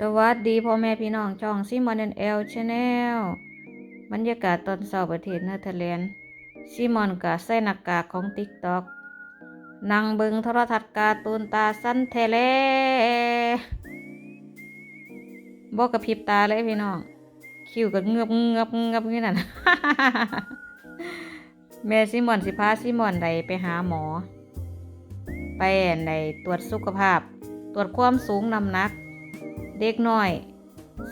สวัสดีพ่อแม่พี่น้องช่องซิมอนเอลชาแนลบรรยากาศตอนเช้าประเทศเนเธอร์แลนด์ซิมอนกับใส่หน้ากากของติ๊กต็อกนั่งเบิงโทรทัศน์การ์ตูนตาสั้นเทเลบอกกระพริบตาเลยพี่น้องคิวก็เงือบเงือบเงือบนี่นั่นแม่ซิมอนสิพาซิมอนใดไปหาหมอ ไปอันตรวจสุขภาพ ตรวจความสูงน้ำหนัก เด็กน้อย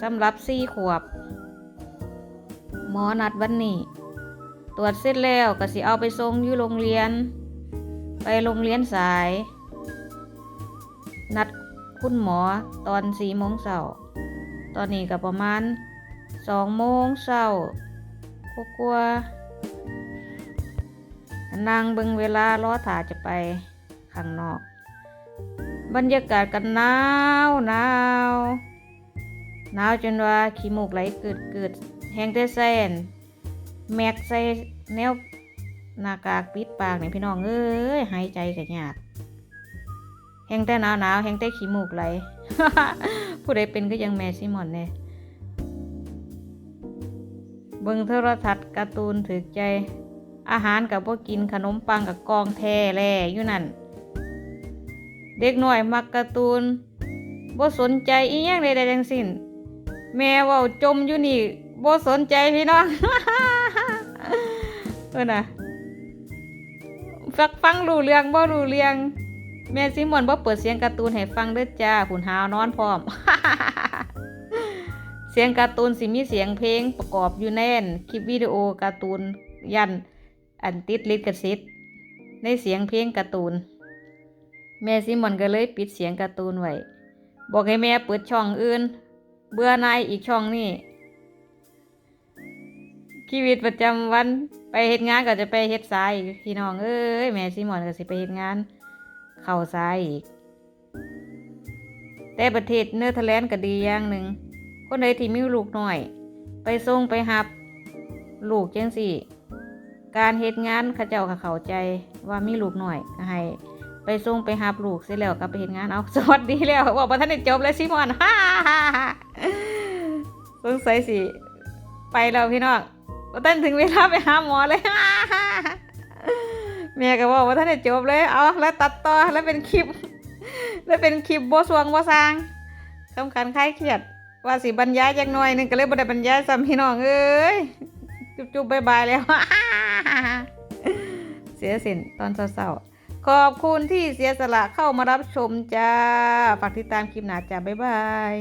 สำหรับสี่ขวบ หมอนัดวันนี้ ตรวจเสร็จแล้วก็สิเอาไปส่งอยู่โรงเรียน ไปโรงเรียนสาย นัดคุณหมอตอนสี่โมงเช้าตอนนี้ก็ประมาณสองโมงเช้ากลัวนั่งเบิ่งเวลารอถ่าจะไปข้างนอก บรรยากาศกันหนาวหนาวหนาวจนว่าขี้มูกไหลเกิดเกิดแห้งแต่แซนแม็กใส่แนวหน้ากากปิดปากเนี่ยพี่น้องเอ้ยหายใจกันยากแห้งแต่หนาวหนาวแห้งแต่ขี้มูกไหลผู้ใดเป็นก็ยังแม่ซิมอนเนี่ยเบิ่งโทรทัศน์การ์ตูนถือใจ อาหารกับพวกกินขนมปังกับกองแท่แล่อยู่นั่น เด็กหน้อยมักการ์ตูนบ่สนใจอีหยังใดๆทั้งสิ้น แม่เว้าจมอยู่นี่บ่สนใจพี่น้องเออน่ะฟักฟังรู้เรื่องบ่รู้เรื่องแม่ซิมอนบ่เปิดเสียงการ์ตูนให้ฟังเด้อจ้าขุนหาวนอนพร้อม เสียงการ์ตูนสิมีเสียงเพลงประกอบอยู่แน่น คลิปวิดีโอการ์ตูนยันอันติดลิขสิทธิ์ในเสียงเพลงการ์ตูน แม่ซิมอนก็เลยปิดเสียงการ์ตูนไว้บอกให้แม่เปิดช่องอื่น เบื่อนายอีกช่องนี่ชีวิตประจำวันไปเฮ็ดงานก็จะไปเฮ็ดสายอีกพี่น้องเอ้ยแม่ซิมอนก็สิไปเฮ็ดงาน เข้าสายอีก แต่ประเทศเนเธอร์แลนด์ก็ดีอย่างหนึ่งคนใดที่มีลูกหน้อย ไปส่งไปหับ ลูกจังสี่ การเฮ็ดงานเขาเจ้าก็เข้าใจว่ามีลูกหน้อยก็ให้ ไปส่งไปหับลูกเสร็จแล้วก็ไปเห็นงานเอาสวัสดีแล้วบอกว่าท่านได้จบเลยซิมอนฮ่าฮ่าฮ่าสงสัยสิไปแล้วพี่น้องว่าท่านถึงเวลาไปหาหมอเลยฮ่าฮ่าฮ่าแม่ก็บอกว่าท่านได้จบเลยเอาแล้วตัดต่อแล้วเป็นคลิป แล้วเป็นคลิปโบสวงโบสางคำขันคล้ายเครียดว่าสิบรรยายจักหน่อยหนึงก็เลยบ่ได้บรรยายซ้ำพี่น้องเอ้ยจุ๊บๆบายบายแล้วเสียสินตอนเศร้าๆ ขอบคุณที่เสียสละเข้ามารับชมจ้า ฝากติดตามคลิปหน้าจ้า บ๊ายบาย